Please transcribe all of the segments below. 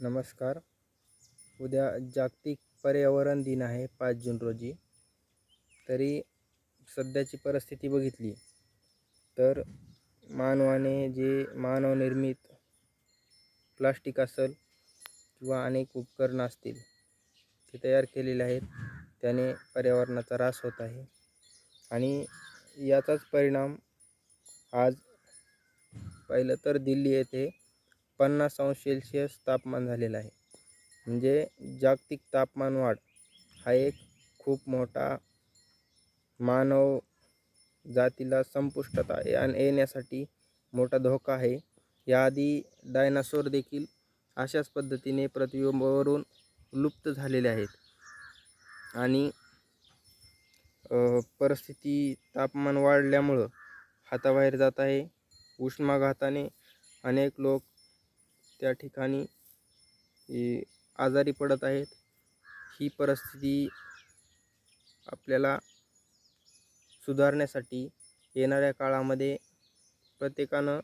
नमस्कार. उद्या जागतिक पर्यावरण दिन आहे पाच जून रोजी. तरी सध्याची परिस्थिती बघितली तर मानवाने जे मानवनिर्मित प्लास्टिक असेल किंवा अनेक उपकरणं असतील ते तयार केलेले आहेत. त्याने पर्यावरणाचा ऱ्हास होत आहे. आणि याचाच परिणाम आज पाहिलं तर दिल्ली येथे पन्नास अंश सेल्सिअस तापमान झालेलं आहे. म्हणजे जागतिक तापमान वाढ हा एक खूप मोठा मानव जातीला संपुष्टात आहे येण्यासाठी मोठा धोका आहे. याआधी डायनासोर देखील अशाच पद्धतीने पृथ्वीवरून लुप्त झालेले आहेत. आणि परिस्थिती तापमान वाढल्यामुळं हाताबाहेर जात आहे. उष्माघाताने अनेक लोक त्या ठिकाणी आजारी पडत आहेत. ही परिस्थिती आपल्याला सुधारण्यासाठी येणाऱ्या काळामध्ये प्रत्येकानं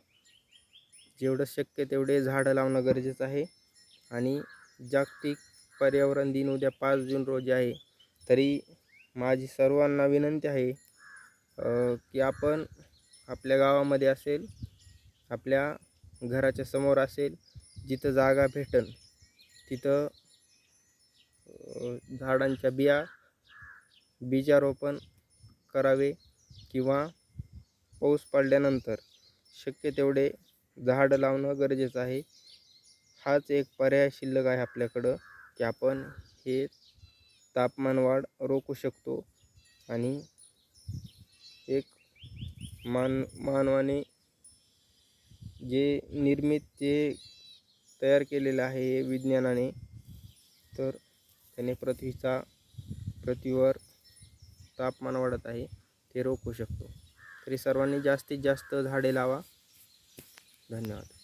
जेवढं शक्य तेवढे झाडं लावणं गरजेचं आहे. आणि जागतिक पर्यावरण दिन उद्या पाच जून रोजी आहे. तरी माझी सर्वांना विनंती आहे की आपण आपल्या गावामध्ये असेल आपल्या घराच्या समोर असेल जिथं जागा भेटन तिथं झाडांच्या बिया बीजारोपण करावे किंवा पाऊस पडल्यानंतर शक्य तेवढे झाडं लावणं गरजेचं आहे. हाच एक पर्याय शिल्लक आहे आपल्याकडं की आपण हे तापमानवाढ रोखू शकतो आणि एक मान मानवाने जे निर्मित जे तयार केलेलं आहे विज्ञानाने. तर त्याने पृथ्वीचा पृथ्वीवर तापमान वाढत आहे ते रोखू शकतो. तरी सर्वांनी जास्तीत जास्त झाडे लावा. धन्यवाद.